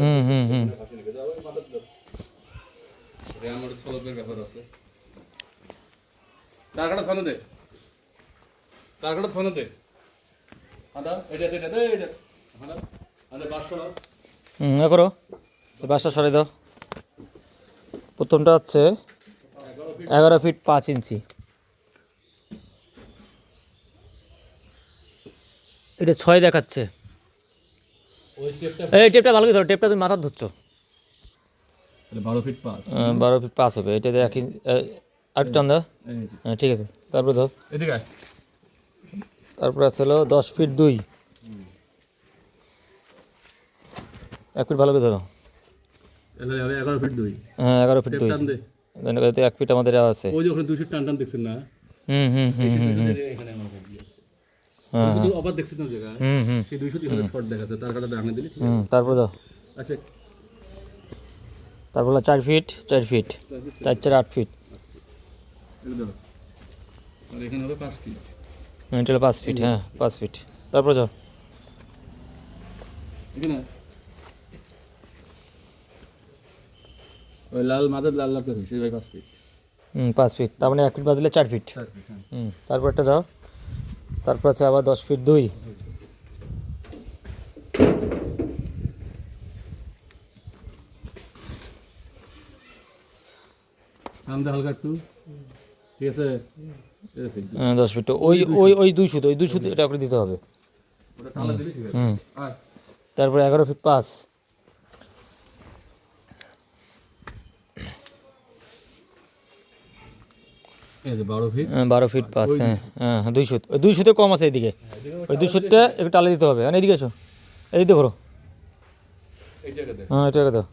হুম হুম হুম। ফাঁসি রেখে দাও ওই মাথা দিও আমার সলভের ব্যাপার আছে। তার কাটা ফোন দে। তার কাটা ফোন দে। আদা এটা এটা দে এটা। আদা আদা বাসো হুম এ করো। এই বাসটা সরাই দাও। প্রথমটা হচ্ছে এগারো ফিট পাঁচ ইঞ্চি। এটা ছয় দেখাচ্ছে। এই টেপটা ভালো করে ধরো টেপটা তুমি মাথার ধরছো। বারো ফিট আহ, বারো ফিট পাঁচ হবে এটাতে এক আট টান দাও। হ্যাঁ ঠিক আছে তারপরে ধর। এদিকে তারপরে আছে হলো দশ ফিট দুই। এক ফিট ভালো করে ধরো। এগারো ফিট দুই। হ্যাঁ এগারো ফিট দুই। এক ফিট আমাদের আছে। ওই যে ওখানে দুশো টান টান দেখছেন না? হুম হুম হুম হুম হ্যাঁ শুধু অবাক দেখছেন না জায়গা হুম হুম। সেই দুইশো এখানে শর্ট দেখাচ্ছে তার কাটা ডাঙে দিলি ঠিক তারপরে দাও। আচ্ছা। তারপর চার ফিট চার ফিট চার চার আট ফিট আর এখানে হবে পাঁচ ফিট হ্যাঁ, এটা হলো পাঁচ ফিট হ্যাঁ পাঁচ ফিট তারপরে যাও। এখানে। ওই লাল মাদের লাল লাল সেই ভাই পাঁচ ফিট হুম পাঁচ ফিট তার মানে এক ফিট বাদ দিলে চার ফিট হ্যাঁ। হুম যাও। তারপর আছে আবার দশ ফিট দুই। নাম দে হালকা একটু। ঠিক আছে? এই ফিট। হ্যাঁ, দশ ফিট ওই ওই ওই দুই সুতো ওই দুই সুতো এটা করে দিতে হবে। হুম। তারপরে এগারো ফিট পাঁচ। বারো ফিট হ্যাঁ, পাঁচ হ্যাঁ হ্যাঁ দুই সুত ওই দুই সুতো কম আছে এদিকে। ওই দুই সুতটা একটু টালে দিতে হবে। মানে এদিকে এসো এদিকে করো এই হ্যাঁ এটা দাও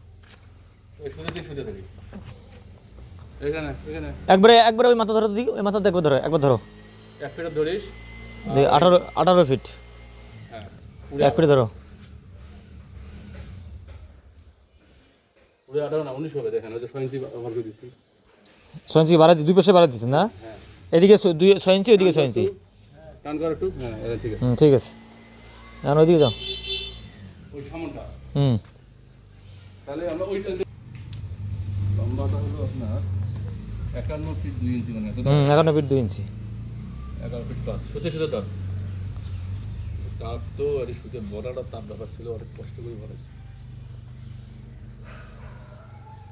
একবারে একবারে ওই মাথা ধরো দিকে ওই মাথা একবার ধরো একবার ধরো। এক ফিট ধরিস? আঠারো আঠারো ফিট। হ্যাঁ এক ফিট ধরো। আঠারো না উনিশ হবে দেখেন ওই যে ছয় ইঞ্চি ব্যবহার দিচ্ছি ছয় ইঞ্চি বাড়াই দুই পাশে বাড়াই দিচ্ছেন না? হ্যাঁ। এদিকে দুই ছয় ইঞ্চি ওইদিকে ছয় ইঞ্চি। হ্যাঁ এটা ঠিক আছে। হুম ঠিক আছে। এখন ওইদিকে যাও। হুম। তাহলে আমরা ওইটা লম্বাটা হলো আপনার একান্ন ফিট দুই ইঞ্চি মানে একান্ন ফিট দুই ইঞ্চি। এগারো ফিট পাঁচ। সুতে সুতে তাপ তো আর সুতে বড়াটা তাপ ব্যাপার ছিল অনেক কষ্ট করে বানাইছে এই যে ভাই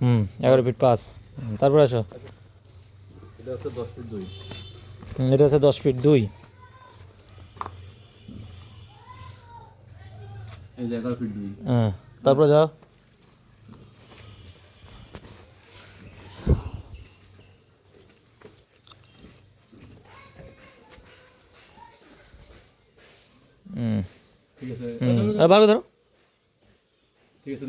হুম এগারো ফিট পাঁচ। তারপরে আসো। এটা হচ্ছে দশ ফিট দুই। হ্যাঁ তারপরে যাও। হুম। আছে। ভালো ধরো। ঠিক আছে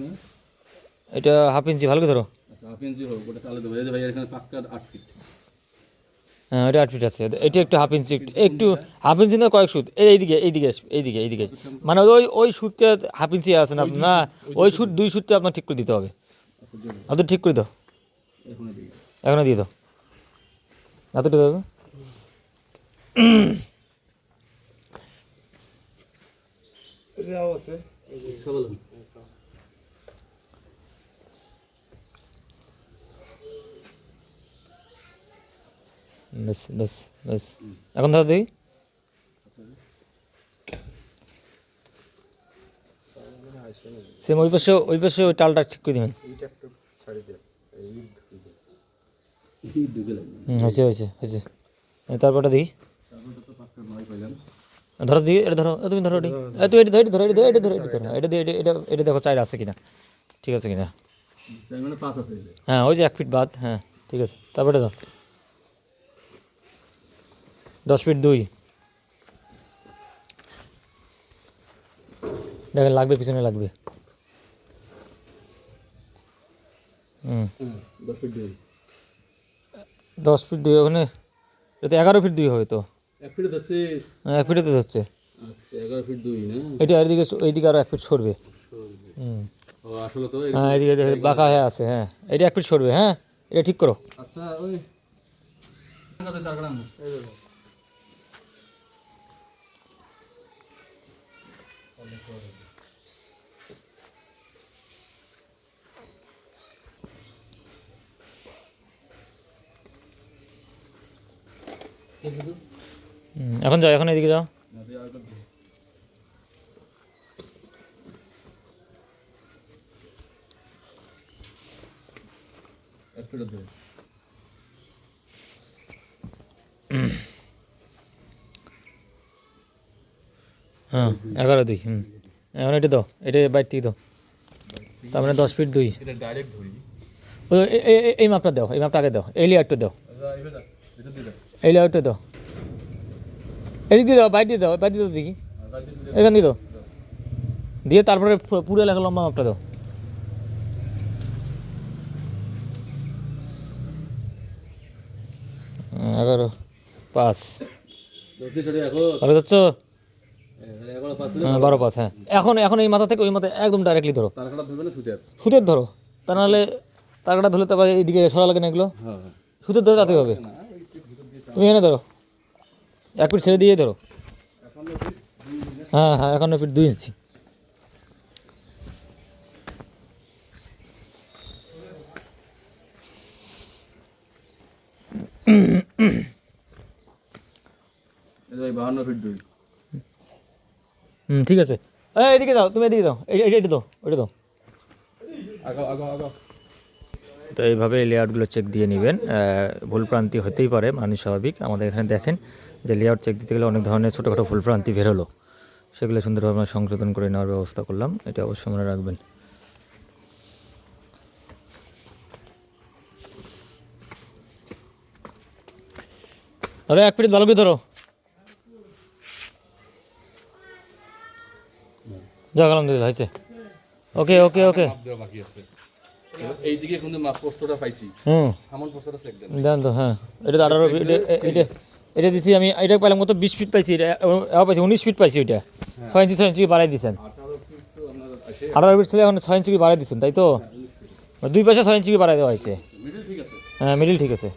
এটা হাফ ইঞ্চি ভালো করে ধরো। আচ্ছা হাফ ইঞ্চি হোক ওটা তাহলে দেবো। ভাই এখানে পাক্কা আট ফিট। হ্যাঁ এটা আট ফিট আছে। এটা একটু হাফ ইঞ্চি একটু হাফ ইঞ্চি না কয়েক সুত। এই এইদিকে এইদিকে এইদিকে এইদিকে। মানে ওই ওই সুতটা হাফ ইঞ্চি আছে না না ওই সুত। দুই সুতটা আপনার ঠিক করে দিতে হবে। আচ্ছা ঠিক করে দাও। এখানে এখনও দিয়ে দাও। এতটা দাও। তো। বেশ বেশ বেশ এখন ধরো দেখি। সেম ওই পাশে ওই পাশে ওই টালটা ঠিক করে দিবেন। হয়েছে হয়েছে হয়েছে। তারপরটা দেখি। পাইলাম। ধরো দিকে এটা ধরো তুমি ধরো এটি। এ তুই এটা ধরো এটা ধরো এটা ধরো এটা ধরো এটা ধরো। এটা দিয়ে এটা এটা দেখো চাইর আছে কিনা। ঠিক আছে কিনা। মানে। হ্যাঁ ওই যে এক ফিট বাদ হ্যাঁ ঠিক আছে। তারপরে দাও দশ ফিট দুই। দেখেন লাগবে পিছনে লাগবে। হুম। দশ ফিট দুই ওখানে? এটা এগারো ফিট দুই হবে তো? এক ফিটে ধরছে। হ্যাঁ, এক ফিটে তো হচ্ছে আচ্ছা এটা এদিকে এইদিকে আরও এক ফিট সরবে। হুম। ও আসলে তো হ্যাঁ এদিকে বাঁকা হয়ে আছে হ্যাঁ। এটা এক ফিট সরবে হ্যাঁ? এটা ঠিক করো। আচ্ছা ওই কত চার গ্রাম এই দেখো। শুধু হুম, এখন যাও এখন এদিকে যাও। হ্যাঁ এগারো দুই হুম। এখন এটা দাও এটা বাইর থেকে দাও। তার মানে দশ ফিট দুই। এই মাপটা দাও এই মাপটা আগে দাও এই লেয়ারটা দাও। এই লেয়ারটা দাও। এদিক দিয়ে দাও বাইর দিয়ে দাও বাইর দাও দেখি। এখান দিয়ে দাও। দিয়ে তারপরে পুরো এলাকা লম্বা মাপটা দাও। এগারো পাঁচ। যাচ্ছ? হ্যাঁ, বারো পাঁচ হ্যাঁ। এখন এখন এই মাথা থেকে ওই মাথায় একদম ডাইরেক্টলি ধরো। সুতের ধরো। তা নাহলে তারকাটা ধরলে তো আবার এইদিকে সরা লাগে না এগুলো। সুতের ধরে তাতে হবে না ওই একটু ভিতর দিয়ে তুমি এখানে ধরো। এক ফিট ছেড়ে দিয়ে ধরো। হ্যাঁ হ্যাঁ একান্ন ফিট দুই ইঞ্চি। বাহান্ন ফিট দুই। হুম ঠিক আছে। এদিকে দাও তুমি এদিকে দাও এই- এটা দাও ওইটা দাও। আগাও আগাও আগাও। তো এইভাবে লেআউটগুলো চেক দিয়ে নেবেন। ভুল প্রান্তি হতেই পারে মানুষ স্বাভাবিক। আমাদের এখানে দেখেন যে লেআউট চেক দিতে গেলে অনেক ধরনের ছোটোখাটো ভুল প্রান্তি বেরোলো। সেগুলো সুন্দরভাবে আমরা সংশোধন করে নেওয়ার ব্যবস্থা করলাম। এটা অবশ্যই মনে রাখবেন। ধরো, এক মিনিট ভালো করে ধরো। যাক, আলহামদুলিল্লাহ, হয়েছে। ওকে ওকে ওকে এইদিকে কিন্তু পোস্টটা পাইছি। হুম। এমন পোস্টটা চেক দেন। দেন তো হ্যাঁ। এটা তো আঠারো এটা- এটা এটা দিছি আমি এটা পেলাম কত? বিশ ফিট পাইছি এটা পাইছি উনিশ ফিট পাইছি ওইটা। ছয় ইঞ্চি ছয় ইঞ্চি বাড়াই দিয়েছেন আঠারো ফিট ছিল এখন ছয় ইঞ্চি বাড়াই দিচ্ছেন তাই তো? দুই পাশে ছয় ইঞ্চি বাড়াই দেওয়া হয়েছে। হ্যাঁ মিডিল ঠিক আছে।